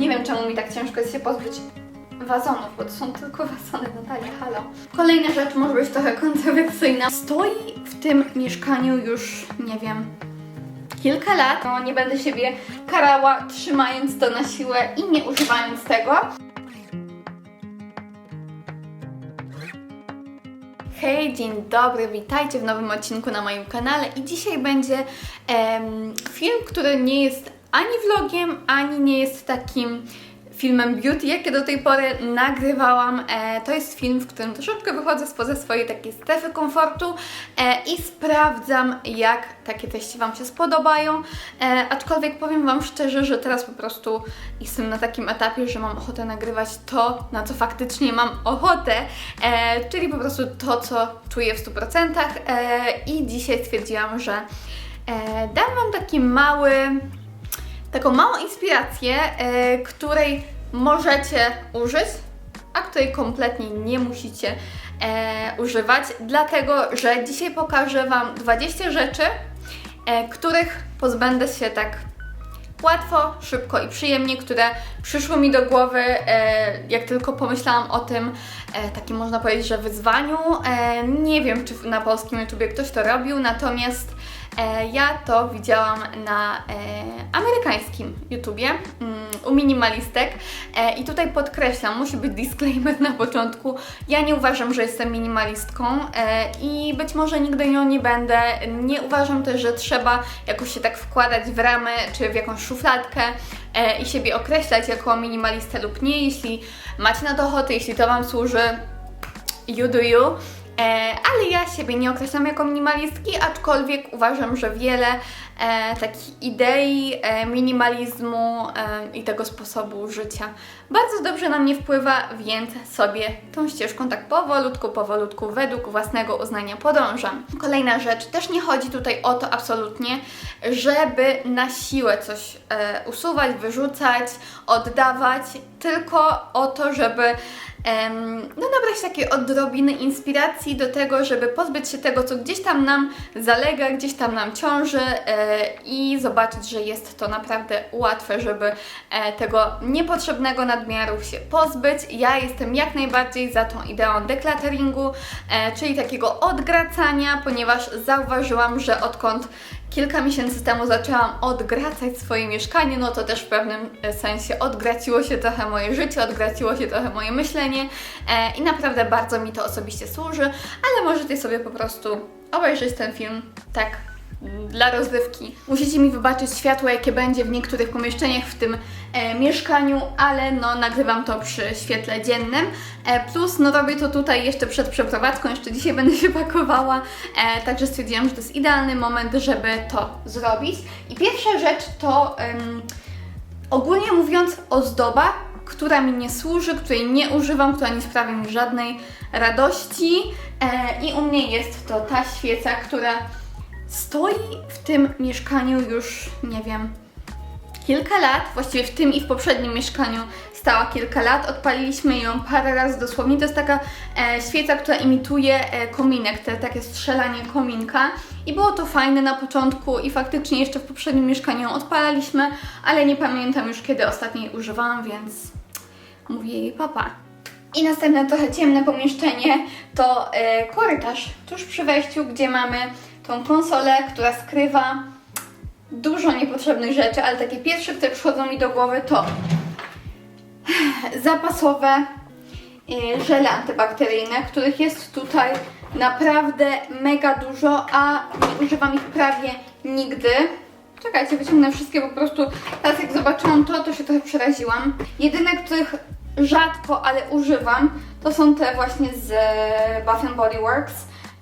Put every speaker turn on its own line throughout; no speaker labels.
Nie wiem, czemu mi tak ciężko jest się pozbyć wazonów, bo to są tylko wazony, Natalia, halo. Kolejna rzecz może być trochę kontrowersyjna. Stoi w tym mieszkaniu już, nie wiem, kilka lat. No, nie będę siebie karała, trzymając to na siłę i nie używając tego. Hej, dzień dobry, witajcie w nowym odcinku na moim kanale i dzisiaj będzie em, film, który nie jest ani vlogiem, ani nie jest takim filmem beauty, jakie do tej pory nagrywałam. E, to jest film, w którym troszeczkę wychodzę spoza swojej takiej strefy komfortu e, i sprawdzam, jak takie treści Wam się spodobają. E, aczkolwiek powiem Wam szczerze, że teraz po prostu jestem na takim etapie, że mam ochotę nagrywać to, na co faktycznie mam ochotę, e, czyli po prostu to, co czuję w 100%. E, I dzisiaj stwierdziłam, że e, dam Wam taki mały taką małą inspirację, e, której możecie użyć, a której kompletnie nie musicie e, używać, dlatego że dzisiaj pokażę Wam 20 rzeczy, e, których pozbędę się tak łatwo, szybko i przyjemnie, które przyszły mi do głowy, e, jak tylko pomyślałam o tym, e, takim można powiedzieć, że wyzwaniu. E, nie wiem, czy na polskim YouTubie ktoś to robił, natomiast ja to widziałam na e, amerykańskim YouTubie mm, u minimalistek e, i tutaj podkreślam, musi być disclaimer na początku. Ja nie uważam, że jestem minimalistką e, i być może nigdy nią nie będę. Nie uważam też, że trzeba jakoś się tak wkładać w ramy czy w jakąś szufladkę e, i siebie określać jako minimalistę lub nie. Jeśli macie na to ochotę, jeśli to Wam służy, you do you. E, ale ja siebie nie określam jako minimalistki, aczkolwiek uważam, że wiele e, takich idei e, minimalizmu e, i tego sposobu życia bardzo dobrze na mnie wpływa, więc sobie tą ścieżką tak powolutku, powolutku według własnego uznania podążam. Kolejna rzecz, też nie chodzi tutaj o to absolutnie, żeby na siłę coś e, usuwać, wyrzucać, oddawać, tylko o to, żeby no, nabrać takiej odrobiny inspiracji do tego, żeby pozbyć się tego, co gdzieś tam nam zalega, gdzieś tam nam ciąży e, i zobaczyć, że jest to naprawdę łatwe, żeby e, tego niepotrzebnego nadmiaru się pozbyć. Ja jestem jak najbardziej za tą ideą declutteringu, e, czyli takiego odgracania, ponieważ zauważyłam, że odkąd kilka miesięcy temu zaczęłam odgracać swoje mieszkanie, no to też w pewnym e, sensie odgraciło się trochę moje życie, odgraciło się trochę moje myślenie e, i naprawdę bardzo mi to osobiście służy, ale możecie sobie po prostu obejrzeć ten film tak dla rozrywki. Musicie mi wybaczyć światło, jakie będzie w niektórych pomieszczeniach w tym e, mieszkaniu, ale no nagrywam to przy świetle dziennym. E, plus no robię to tutaj jeszcze przed przeprowadzką, jeszcze dzisiaj będę się pakowała, e, także stwierdziłam, że to jest idealny moment, żeby to zrobić. I pierwsza rzecz to em, ogólnie mówiąc ozdoba, która mi nie służy, której nie używam, która nie sprawia mi żadnej radości e, i u mnie jest to ta świeca, która stoi w tym mieszkaniu już, nie wiem, kilka lat, właściwie w tym i w poprzednim mieszkaniu stała kilka lat. Odpaliliśmy ją parę razy dosłownie. To jest taka e, świeca, która imituje e, kominek, te, takie strzelanie kominka. I było to fajne na początku i faktycznie jeszcze w poprzednim mieszkaniu ją odpalaliśmy, ale nie pamiętam już kiedy ostatnio jej używałam, więc mówię jej papa. I następne trochę ciemne pomieszczenie to e, korytarz tuż przy wejściu, gdzie mamy tą konsolę, która skrywa dużo niepotrzebnych rzeczy, ale takie pierwsze, które przychodzą mi do głowy to zapasowe y, żele antybakteryjne, których jest tutaj naprawdę mega dużo, a nie używam ich prawie nigdy. Czekajcie, wyciągnę wszystkie po prostu. Teraz jak zobaczyłam to, to się trochę przeraziłam. Jedyne, których rzadko, ale używam, to są te właśnie z Bath and Body Works,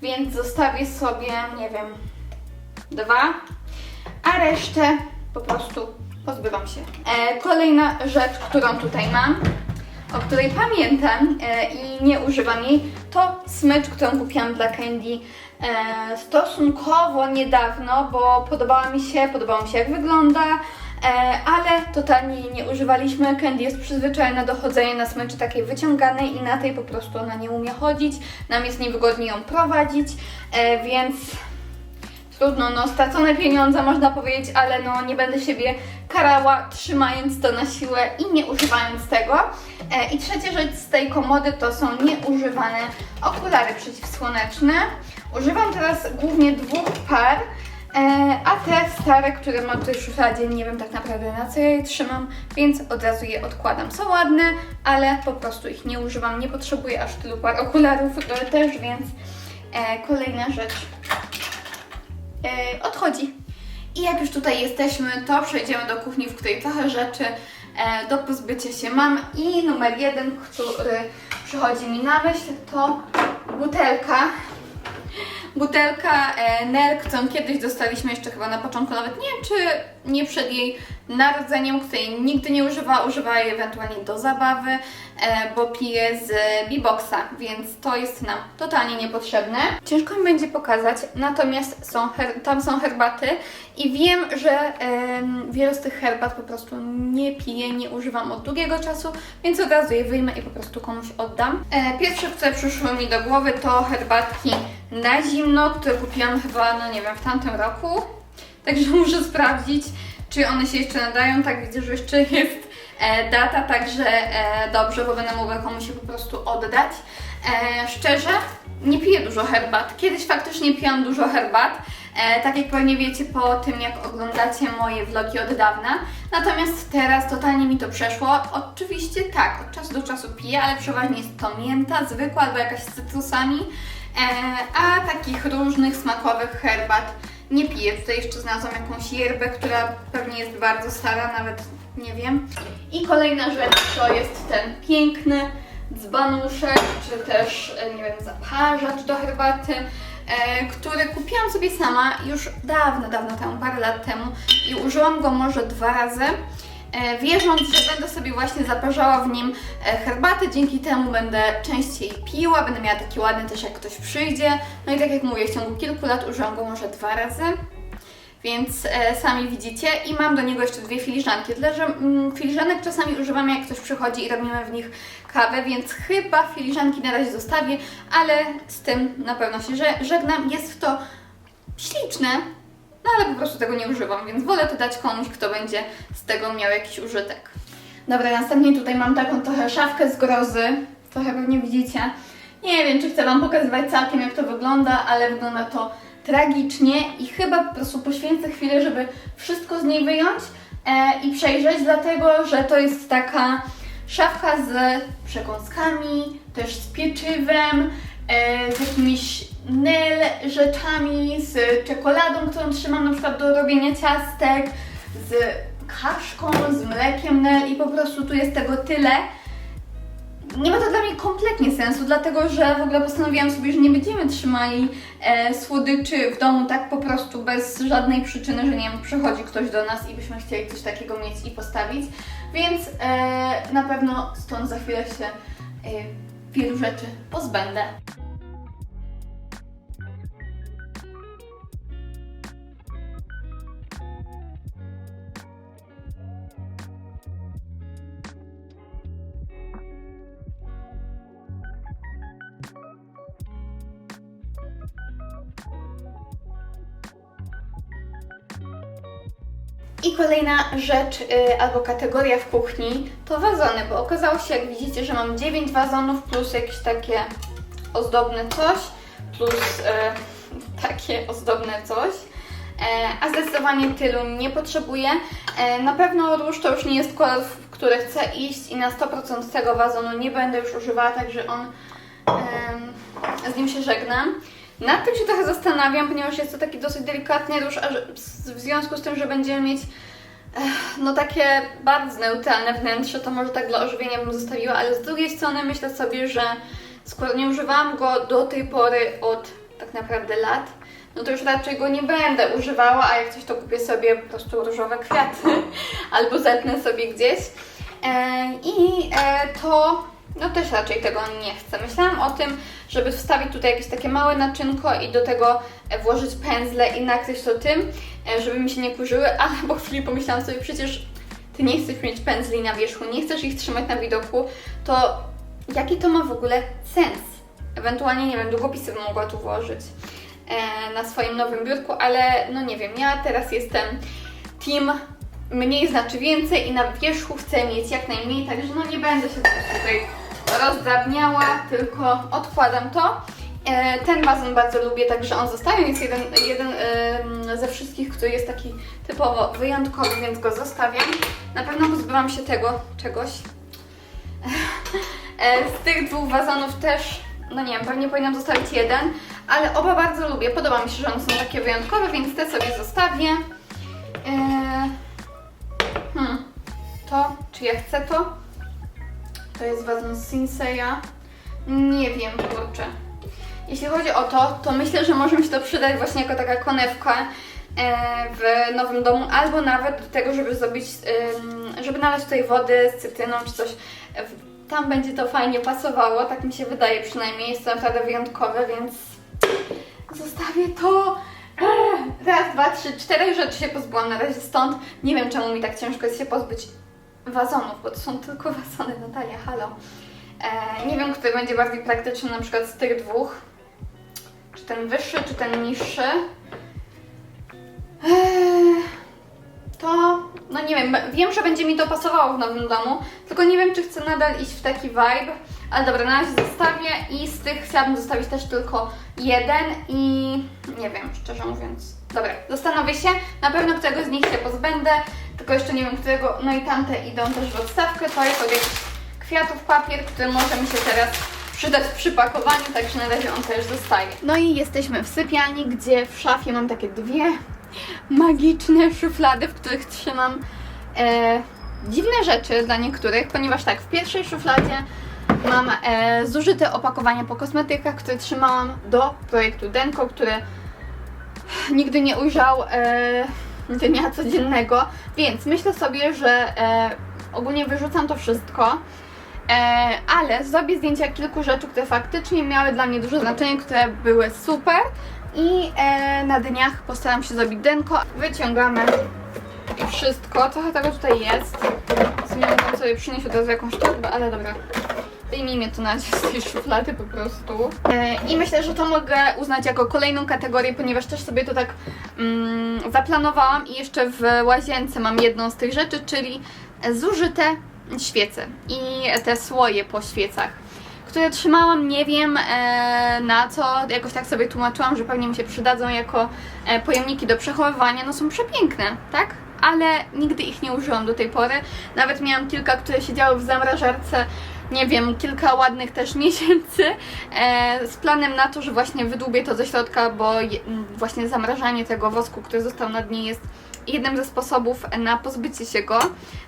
więc zostawię sobie, nie wiem, dwa, a resztę po prostu pozbywam się. E, kolejna rzecz, którą tutaj mam, o której pamiętam e, i nie używam jej, to smycz, którą kupiłam dla Candy e, stosunkowo niedawno, bo podobała mi się, podobało mi się jak wygląda, ale totalnie jej nie używaliśmy. Candy jest przyzwyczajona do chodzenia na smyczy takiej wyciąganej i na tej po prostu ona nie umie chodzić. Nam jest niewygodnie ją prowadzić, e, więc trudno, no stracone pieniądze można powiedzieć, ale no nie będę siebie karała, trzymając to na siłę i nie używając tego. E, I trzecia rzecz z tej komody to są nieużywane okulary przeciwsłoneczne. Używam teraz głównie dwóch par. E, a te stare, które mam tutaj w szufladzie, nie wiem tak naprawdę na co ja je trzymam, więc od razu je odkładam. Są ładne, ale po prostu ich nie używam, nie potrzebuję aż tylu par okularów e, też, więc e, kolejna rzecz odchodzi. I jak już tutaj jesteśmy, to przejdziemy do kuchni, w której trochę rzeczy do pozbycia się mam. I numer jeden, który przychodzi mi na myśl, to butelka butelka e, Nel, którą kiedyś dostaliśmy jeszcze chyba na początku, nawet nie wiem czy nie przed jej narodzeniem, której nigdy nie używała, używała jej ewentualnie do zabawy, e, bo pije z B-Boxa, więc to jest nam totalnie niepotrzebne. Ciężko mi będzie pokazać, natomiast są tam są herbaty i wiem, że wielu z tych herbat po prostu nie piję, nie używam od długiego czasu, więc od razu je wyjmę i po prostu komuś oddam. E, pierwsze, które przyszło mi do głowy to herbatki na zimno, które kupiłam chyba, no nie wiem, w tamtym roku. Także muszę sprawdzić, czy one się jeszcze nadają. Tak widzę, że jeszcze jest e, data, także e, dobrze, bo będę mogła komuś je po prostu oddać. E, szczerze, nie piję dużo herbat. Kiedyś faktycznie piłam dużo herbat. E, tak jak pewnie wiecie po tym, jak oglądacie moje vlogi od dawna. Natomiast teraz totalnie mi to przeszło. Oczywiście tak, od czasu do czasu piję, ale przeważnie jest to mięta zwykła albo jakaś z cytrusami. E, a takich różnych smakowych herbat nie piję. Tutaj jeszcze znalazłam jakąś yerbę, która pewnie jest bardzo stara, nawet nie wiem. I kolejna rzecz to jest ten piękny dzbanuszek, czy też, e, nie wiem, zaparzacz do herbaty, e, który kupiłam sobie sama już dawno, dawno temu, parę lat temu i użyłam go może dwa razy. E, wierząc, że będę sobie właśnie zaparzała w nim e, herbatę, dzięki temu będę częściej piła, będę miała taki ładny też jak ktoś przyjdzie. No i tak jak mówię, w ciągu kilku lat użyłam go może dwa razy, więc e, sami widzicie. I mam do niego jeszcze dwie filiżanki, tyle że mm, filiżanek czasami używamy jak ktoś przychodzi i robimy w nich kawę, więc chyba filiżanki na razie zostawię, ale z tym na pewno się że- żegnam. Jest to śliczne, no ale po prostu tego nie używam, więc wolę to dać komuś, kto będzie z tego miał jakiś użytek. Dobra, następnie tutaj mam taką trochę szafkę z grozy. Trochę pewnie widzicie. Nie wiem, czy chcę Wam pokazywać całkiem, jak to wygląda, ale wygląda to tragicznie i chyba po prostu poświęcę chwilę, żeby wszystko z niej wyjąć e, i przejrzeć, dlatego że to jest taka szafka z przekąskami, też z pieczywem, z jakimiś nel rzeczami, z czekoladą, którą trzymam na przykład do robienia ciastek, z kaszką, z mlekiem nel i po prostu tu jest tego tyle. Nie ma to dla mnie kompletnie sensu, dlatego że w ogóle postanowiłam sobie, że nie będziemy trzymali e, słodyczy w domu tak po prostu bez żadnej przyczyny, że nie wiem, przychodzi ktoś do nas i byśmy chcieli coś takiego mieć i postawić. Więc e, na pewno stąd za chwilę się e, wielu rzeczy pozbędę. I kolejna rzecz y, albo kategoria w kuchni to wazony, bo okazało się, jak widzicie, że mam 9 wazonów plus jakieś takie ozdobne coś, plus y, takie ozdobne coś. E, a zdecydowanie tylu nie potrzebuję. E, na pewno róż to już nie jest kolor, w który chcę iść i na 100% tego wazonu nie będę już używała, także on em, z nim się żegnam. Nad tym się trochę zastanawiam, ponieważ jest to taki dosyć delikatny róż, a w związku z tym, że będziemy mieć Ech, no takie bardzo neutralne wnętrze, to może tak dla ożywienia bym zostawiła, ale z drugiej strony myślę sobie, że skoro nie używałam go do tej pory od tak naprawdę lat, no to już raczej go nie będę używała, a jak coś to kupię sobie po prostu różowe kwiaty albo zetnę sobie gdzieś. E, I e, to no też raczej tego nie chcę. Myślałam o tym, żeby wstawić tutaj jakieś takie małe naczynko i do tego e, włożyć pędzle i nakryć to tym, e, żeby mi się nie kurzyły, ale po chwili pomyślałam sobie, przecież ty nie chcesz mieć pędzli na wierzchu, nie chcesz ich trzymać na widoku, to jaki to ma w ogóle sens? Ewentualnie, nie wiem, długopisy bym mogła tu włożyć e, na swoim nowym biurku, ale no nie wiem, ja teraz jestem team mniej znaczy więcej i na wierzchu chcę mieć jak najmniej, także no nie będę się tutaj rozdrabniała, tylko odkładam to. E, Ten wazon bardzo lubię, także on zostaje. Jest jeden, jeden ze wszystkich, który jest taki typowo wyjątkowy, więc go zostawiam. Na pewno pozbywam się tego czegoś. E, Z tych dwóch wazonów też, no nie wiem, pewnie powinnam zostawić jeden, ale oba bardzo lubię. Podoba mi się, że one są takie wyjątkowe, więc te sobie zostawię. E, to, czy ja chcę to? To jest wazon Sinseya. Nie wiem, kurczę. Jeśli chodzi o to, to myślę, że może mi się to przydać właśnie jako taka konewka e, w nowym domu, albo nawet do tego, żeby zrobić, żeby nalać tutaj wody z cytryną czy coś. Tam będzie to fajnie pasowało, tak mi się wydaje przynajmniej. Jest to naprawdę wyjątkowe, więc zostawię to. Raz, dwa, trzy, cztery rzeczy się pozbyłam na razie stąd. Nie wiem, czemu mi tak ciężko jest się pozbyć wazonów, bo to są tylko wazony, Natalia, halo. E, nie wiem, który będzie bardziej praktyczny na przykład z tych dwóch. Czy ten wyższy, czy ten niższy. Eee, to, no nie wiem, wiem, że będzie mi to pasowało w nowym domu, tylko nie wiem, czy chcę nadal iść w taki vibe. Ale dobra, na razie zostawię i z tych chciałabym zostawić też tylko jeden i nie wiem, szczerze mówiąc. Dobra, zastanowię się, na pewno którego z nich się pozbędę, tylko jeszcze nie wiem którego, no i tamte idą też w odstawkę, to jest od jakichś kwiatów papier, który może mi się teraz przydać w przypakowaniu, także na razie on też zostaje. No i jesteśmy w sypialni, gdzie w szafie mam takie dwie magiczne szuflady, w których trzymam e, dziwne rzeczy dla niektórych, ponieważ tak, w pierwszej szufladzie mam e, zużyte opakowania po kosmetykach, które trzymałam do projektu Denko, który nigdy nie ujrzał e, dnia codziennego, więc myślę sobie, że e, ogólnie wyrzucam to wszystko. E, ale zrobię zdjęcia kilku rzeczy, które faktycznie miały dla mnie duże znaczenie, które były super i e, na dniach postaram się zrobić denko. Wyciągamy wszystko, trochę tego tutaj jest. Mogłam sobie przynieść od razu jakąś torbę, ale dobra. Wyjmijmy to na z tej szuflady po prostu. E, I myślę, że to mogę uznać jako kolejną kategorię, ponieważ też sobie to tak mm, zaplanowałam i jeszcze w łazience mam jedną z tych rzeczy, czyli zużyte świece i te słoje po świecach, które trzymałam, nie wiem e, na co, jakoś tak sobie tłumaczyłam, że pewnie mi się przydadzą jako e, pojemniki do przechowywania, no są przepiękne, tak? Ale nigdy ich nie użyłam do tej pory. Nawet miałam kilka, które siedziały w zamrażarce, nie wiem, kilka ładnych też miesięcy, e, z planem na to, że właśnie wydłubię to ze środka, bo je, właśnie zamrażanie tego wosku, który został na dnie jest jednym ze sposobów na pozbycie się go.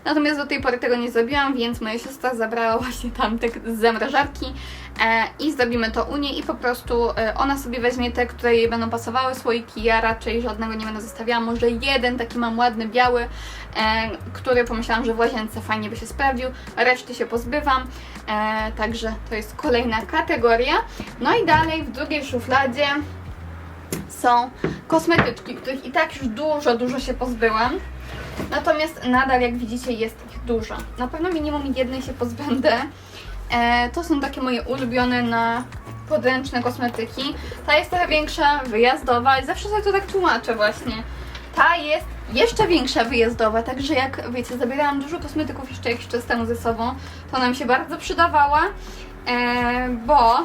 Natomiast do tej pory tego nie zrobiłam, więc moja siostra zabrała właśnie tamte z zamrażarki e, i zrobimy to u niej i po prostu e, ona sobie weźmie te, które jej będą pasowały słoiki. Ja raczej żadnego nie będę zostawiała. Może jeden taki mam ładny, biały, e, który pomyślałam, że w łazience fajnie by się sprawdził. Reszty się pozbywam. Także to jest kolejna kategoria. No i dalej w drugiej szufladzie są kosmetyczki, których i tak już dużo, dużo się pozbyłam. Natomiast nadal, jak widzicie, jest ich dużo. Na pewno minimum jednej się pozbędę. E, to są takie moje ulubione na podręczne kosmetyki. Ta jest trochę większa, wyjazdowa i zawsze sobie to tak tłumaczę właśnie. Ta jest jeszcze większa wyjazdowa, także jak wiecie, zabierałam dużo kosmetyków jeszcze jakiś czas temu ze sobą, to ona mi się bardzo przydawała, e, bo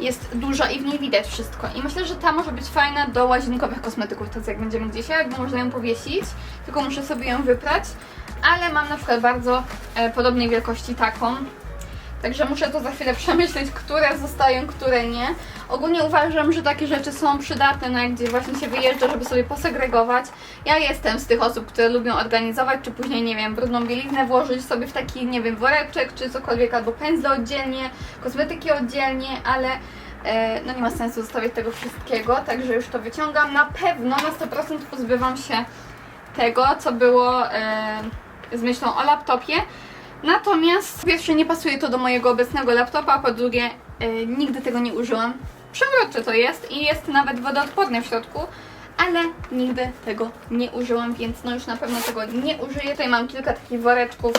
jest duża i w niej widać wszystko. I myślę, że ta może być fajna do łazienkowych kosmetyków, tak jak będziemy gdzieś bo można ją powiesić, tylko muszę sobie ją wyprać. Ale mam na przykład bardzo e, podobnej wielkości taką. Także muszę to za chwilę przemyśleć, które zostają, które nie. Ogólnie uważam, że takie rzeczy są przydatne, no jak gdzie właśnie się wyjeżdża, żeby sobie posegregować. Ja jestem z tych osób, które lubią organizować, czy później, nie wiem, brudną bieliznę włożyć sobie w taki, nie wiem, woreczek, czy cokolwiek, albo pędzle oddzielnie, kosmetyki oddzielnie, ale e, no nie ma sensu zostawiać tego wszystkiego, także już to wyciągam. Na pewno na 100% pozbywam się tego, co było e, z myślą o laptopie. Natomiast po pierwsze nie pasuje to do mojego obecnego laptopa, a po drugie e, nigdy tego nie użyłam. Przemrocze to jest i jest nawet wodoodporne w środku, ale nigdy tego nie użyłam, więc no już na pewno tego nie użyję. Tutaj mam kilka takich woreczków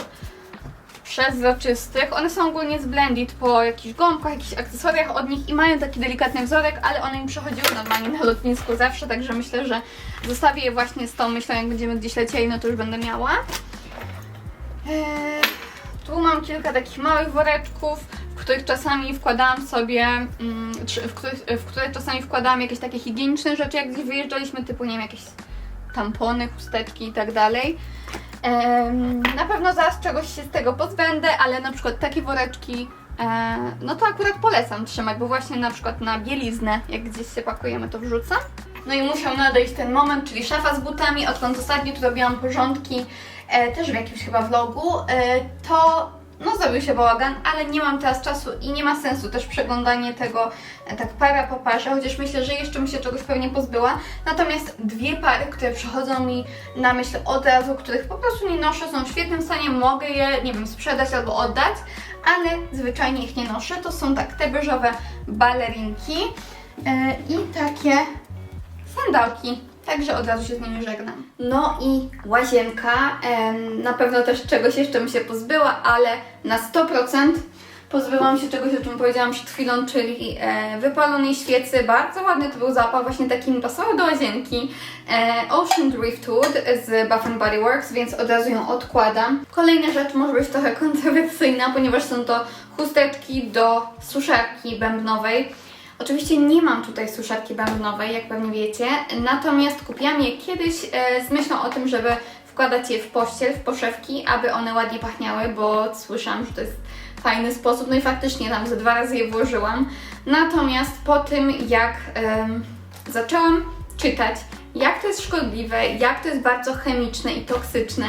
przezroczystych. One są ogólnie z Blended po jakichś gąbkach, jakichś akcesoriach od nich i mają taki delikatny wzorek, ale one mi przechodziły normalnie na lotnisku zawsze, także myślę, że zostawię je właśnie z tą myślą, jak będziemy gdzieś lecieli, no to już będę miała. Eee, tu mam kilka takich małych woreczków, w których czasami wkładałam sobie, mm, w, których, w które czasami wkładałam jakieś takie higieniczne rzeczy, jak gdzieś wyjeżdżaliśmy, typu nie wiem, jakieś tampony, chusteczki i tak dalej. Na pewno zaraz czegoś się z tego pozbędę, ale na przykład takie woreczki, e, no to akurat polecam trzymać, bo właśnie na przykład na bieliznę, jak gdzieś się pakujemy, to wrzucam. No i musiał nadejść ten moment, czyli szafa z butami, odkąd ostatnio tu robiłam porządki, e, też w jakimś chyba vlogu, e, to no zrobił się bałagan, ale nie mam teraz czasu i nie ma sensu też przeglądanie tego e, tak para po parze, chociaż myślę, że jeszcze bym się czegoś pewnie pozbyła. Natomiast dwie pary, które przychodzą mi na myśl od razu, których po prostu nie noszę, są w świetnym stanie, mogę je, nie wiem, sprzedać albo oddać, ale zwyczajnie ich nie noszę. To są tak te beżowe balerinki e, i takie sandałki. Także od razu się z nimi żegnam. No i łazienka. Na pewno też czegoś jeszcze bym się pozbyła, ale na 100% pozbyłam się czegoś, o czym powiedziałam przed chwilą, czyli e, wypalonej świecy. Bardzo ładny to był zapach, właśnie taki mi pasował do łazienki. E, Ocean Driftwood z Bath Body Works, więc od razu ją odkładam. Kolejna rzecz może być trochę kontrowersyjna, ponieważ są to chusteczki do suszarki bębnowej. Oczywiście nie mam tutaj suszarki bębnowej, jak pewnie wiecie, natomiast kupiłam je kiedyś e, z myślą o tym, żeby wkładać je w pościel, w poszewki, aby one ładnie pachniały, bo słyszałam, że to jest fajny sposób, no i faktycznie tam ze dwa razy je włożyłam. Natomiast po tym, jak em, zaczęłam czytać, jak to jest szkodliwe, jak to jest bardzo chemiczne i toksyczne,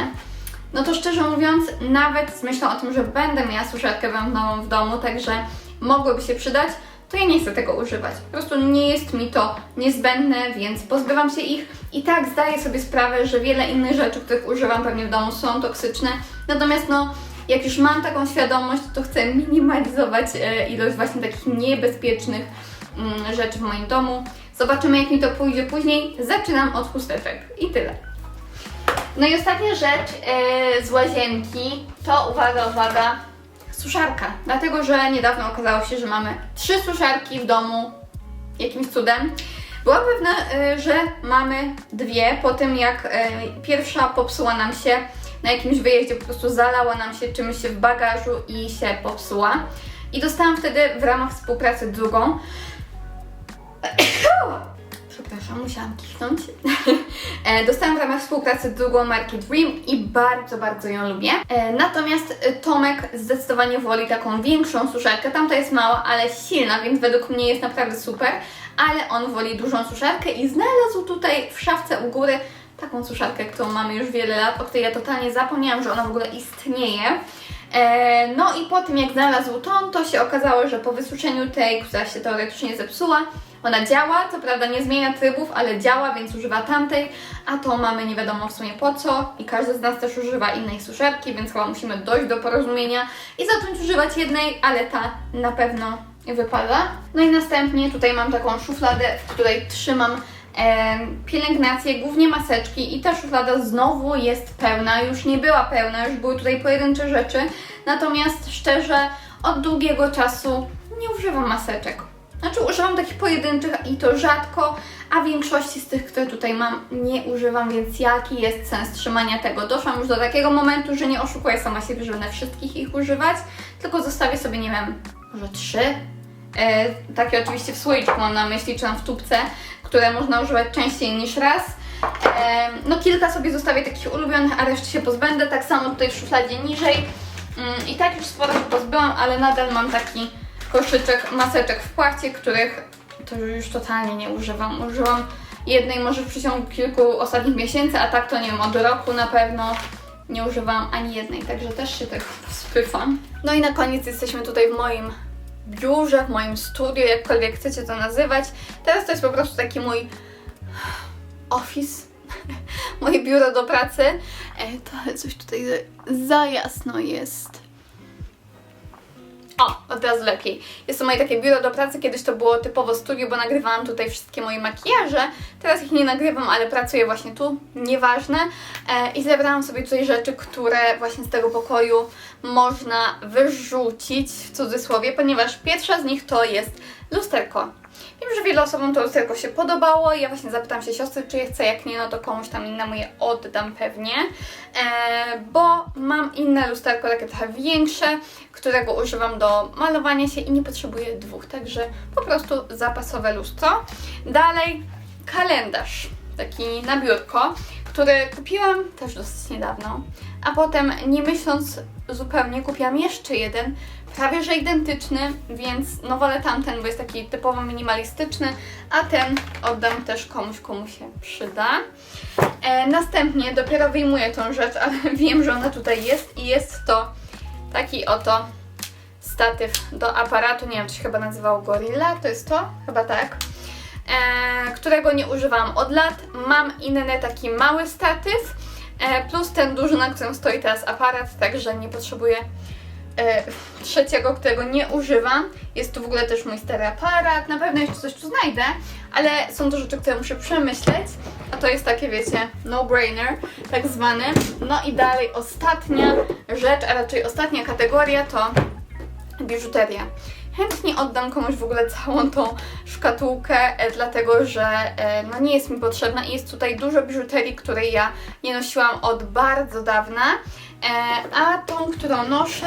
no to szczerze mówiąc, nawet z myślą o tym, że będę miała suszarkę bębnową w domu, także mogłoby się przydać, to ja nie chcę tego używać. Po prostu nie jest mi to niezbędne, więc pozbywam się ich. I tak zdaję sobie sprawę, że wiele innych rzeczy, których używam pewnie w domu są toksyczne. Natomiast no, jak już mam taką świadomość, to chcę minimalizować e, ilość właśnie takich niebezpiecznych mm, rzeczy w moim domu. Zobaczymy jak mi to pójdzie później. Zaczynam od chusteczek i tyle. No i ostatnia rzecz e, z łazienki to uwaga, uwaga, suszarka. Dlatego, że niedawno okazało się, że mamy trzy suszarki w domu jakimś cudem. Byłam pewna, y, że mamy dwie, po tym jak y, pierwsza popsuła nam się na jakimś wyjeździe, po prostu zalała nam się czymś w bagażu i się popsuła. I dostałam wtedy w ramach współpracy drugą. Przepraszam, musiałam kichnąć. E, Dostałam w ramach współpracy drugą marki Dream i bardzo, bardzo ją lubię. E, Natomiast e, Tomek zdecydowanie woli taką większą suszarkę. Tamta jest mała, ale silna, więc według mnie jest naprawdę super. Ale on woli dużą suszarkę i znalazł tutaj w szafce u góry taką suszarkę, którą mamy już wiele lat, o której ja totalnie zapomniałam, że ona w ogóle istnieje. No i po tym jak znalazł tą, to się okazało, że po wysuszeniu tej, która się teoretycznie zepsuła, ona działa, co prawda nie zmienia trybów, ale działa, więc używa tamtej, a to mamy nie wiadomo w sumie po co i każdy z nas też używa innej suszarki, więc chyba musimy dojść do porozumienia i zacząć używać jednej, ale ta na pewno wypada. No i następnie tutaj mam taką szufladę, w której trzymam em, pielęgnację, głównie maseczki i ta szuflada znowu jest pełna, już nie była pełna, już były tutaj pojedyncze rzeczy, natomiast szczerze od długiego czasu nie używam maseczek. Znaczy używam takich pojedynczych i to rzadko, a większości z tych, które tutaj mam, nie używam, więc jaki jest sens trzymania tego? Doszłam już do takiego momentu, że nie oszukuję sama siebie, że będę wszystkich ich używać, tylko zostawię sobie, nie wiem, może trzy. E, takie oczywiście w słoiczku mam na myśli, czy tam w tubce, które można używać częściej niż raz. E, no kilka sobie zostawię takich ulubionych, a reszty się pozbędę. Tak samo tutaj w szufladzie niżej. Mm, I tak już sporo się pozbyłam, ale nadal mam taki koszyczek maseczek w płachcie, których to już totalnie nie używam. Użyłam jednej może w przeciągu kilku ostatnich miesięcy, a tak to nie wiem, od roku na pewno nie używam ani jednej, także też się tego pozbywam. No i na koniec jesteśmy tutaj w moim biurze, w moim studiu, jakkolwiek chcecie to nazywać. Teraz to jest po prostu taki mój office, moje biuro do pracy. E, trochę coś tutaj za, za jasno jest. O, od razu lepiej. Jest to moje takie biuro do pracy, kiedyś to było typowo studio, bo nagrywałam tutaj wszystkie moje makijaże. Teraz ich nie nagrywam, ale pracuję właśnie tu, nieważne. E, I zebrałam sobie tutaj rzeczy, które właśnie z tego pokoju można wyrzucić, w cudzysłowie, ponieważ pierwsza z nich to jest lusterko. Wiem, że wielu osobom to lusterko się podobało. Ja właśnie zapytałam się siostry, czy je chce, jak nie, no to komuś tam innemu je oddam pewnie. E, bo mam inne lusterko, takie trochę większe, którego używam do malowania się i nie potrzebuję dwóch, także po prostu zapasowe lustro. Dalej kalendarz, taki na biurko, który kupiłam też dosyć niedawno, a potem nie myśląc zupełnie kupiłam jeszcze jeden, prawie że identyczny, więc no wolę tamten, bo jest taki typowo minimalistyczny, a ten oddam też komuś, komu się przyda. E, następnie dopiero wyjmuję tą rzecz, ale wiem, że ona tutaj jest i jest to taki oto statyw do aparatu, nie wiem, to się chyba nazywało Gorilla, to jest to? Chyba tak. E, którego nie używałam od lat. Mam inny taki mały statyw, plus ten duży, na którym stoi teraz aparat, także nie potrzebuję e, trzeciego, którego nie używam. Jest tu w ogóle też mój stary aparat, na pewno jeszcze coś tu znajdę, ale są to rzeczy, które muszę przemyśleć, a to jest takie, wiecie, no-brainer, tak zwany. No i dalej ostatnia rzecz, a raczej ostatnia kategoria to biżuteria. Chętnie oddam komuś w ogóle całą tą szkatułkę, e, dlatego że e, no nie jest mi potrzebna i jest tutaj dużo biżuterii, której ja nie nosiłam od bardzo dawna, e, a tą, którą noszę,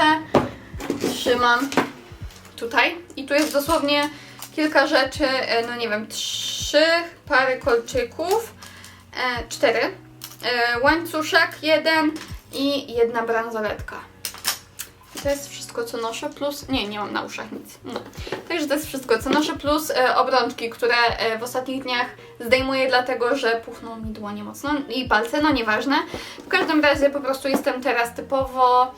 trzymam tutaj. I tu jest dosłownie kilka rzeczy, no nie wiem, trzy pary kolczyków, cztery, łańcuszek jeden i jedna bransoletka. To jest wszystko, co noszę, plus... Nie, nie mam na uszach nic. No. Także to jest wszystko, co noszę, plus e, obrączki, które e, w ostatnich dniach zdejmuję, dlatego że puchną mi dłonie mocno i palce, no nieważne. W każdym razie po prostu jestem teraz typowo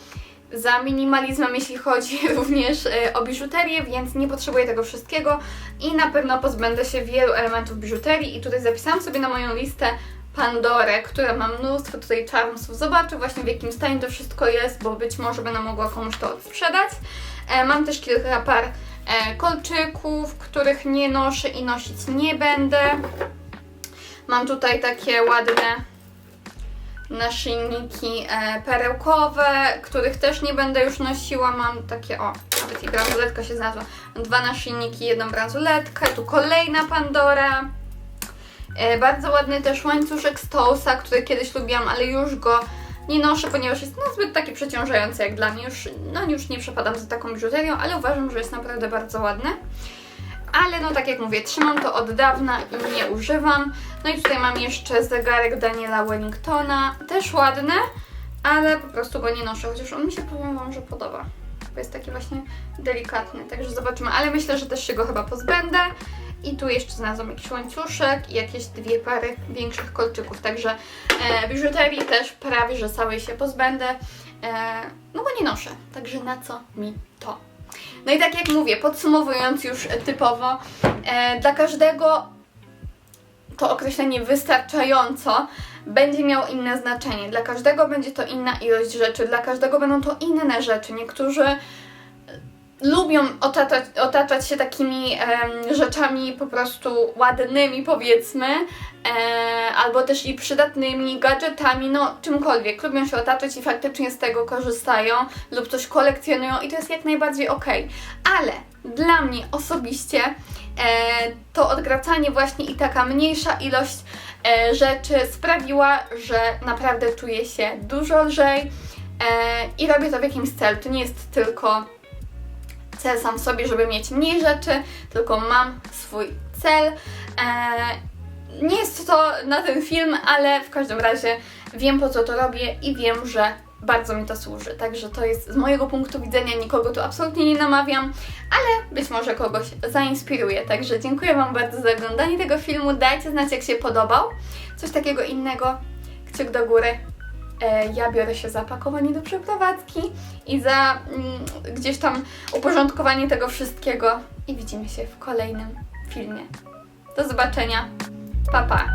za minimalizmem, jeśli chodzi również e, o biżuterię, więc nie potrzebuję tego wszystkiego i na pewno pozbędę się wielu elementów biżuterii i tutaj zapisałam sobie na moją listę Pandorę, która ma mnóstwo tutaj charmsów. Zobaczę właśnie w jakim stanie to wszystko jest, bo być może będę mogła komuś to odsprzedać. E, mam też kilka par e, kolczyków, których nie noszę i nosić nie będę. Mam tutaj takie ładne naszyjniki e, perełkowe, których też nie będę już nosiła. Mam takie, o, nawet i bransoletka się znalazła. Dwa naszyjniki, jedną bransoletkę, tu kolejna Pandora. E, bardzo ładny też łańcuszek z który kiedyś lubiłam, ale już go nie noszę, ponieważ jest no, zbyt taki przeciążający jak dla mnie. Już, no, już nie przepadam za taką biżuterią, ale uważam, że jest naprawdę bardzo ładny. Ale no tak jak mówię, trzymam to od dawna i nie używam. No i tutaj mam jeszcze zegarek Daniela Wellingtona, też ładny, ale po prostu go nie noszę, chociaż on mi się powiem Wam, że podoba. Bo jest taki właśnie delikatny, także zobaczymy. Ale myślę, że też się go chyba pozbędę. I tu jeszcze znalazłam jakiś łańcuszek i jakieś dwie pary większych kolczyków, także e, biżuterii też prawie, że całej się pozbędę, e, no bo nie noszę, także na co mi to? No i tak jak mówię, podsumowując już typowo, e, dla każdego to określenie wystarczająco będzie miało inne znaczenie. Dla każdego będzie to inna ilość rzeczy, dla każdego będą to inne rzeczy. Niektórzy lubią otaczać, otaczać się takimi rzeczami po prostu ładnymi, powiedzmy, e, albo też i przydatnymi, gadżetami, no czymkolwiek. Lubią się otaczać i faktycznie z tego korzystają lub coś kolekcjonują i to jest jak najbardziej okej. Ale dla mnie osobiście e, to odgracanie właśnie i taka mniejsza ilość e, rzeczy sprawiła, że naprawdę czuję się dużo lżej e, i robię to w jakimś celu. To nie jest tylko cel sam w sobie, żeby mieć mniej rzeczy, tylko mam swój cel. Eee, nie jest to na ten film, ale w każdym razie wiem po co to robię i wiem, że bardzo mi to służy. Także to jest z mojego punktu widzenia, nikogo tu absolutnie nie namawiam, ale być może kogoś zainspiruje. Także dziękuję Wam bardzo za oglądanie tego filmu. Dajcie znać, jak się podobał. Coś takiego innego. Kciuk do góry. E, ja biorę się za pakowanie do przeprowadzki i za mm, gdzieś tam uporządkowanie tego wszystkiego. I widzimy się w kolejnym filmie. Do zobaczenia. Pa, pa.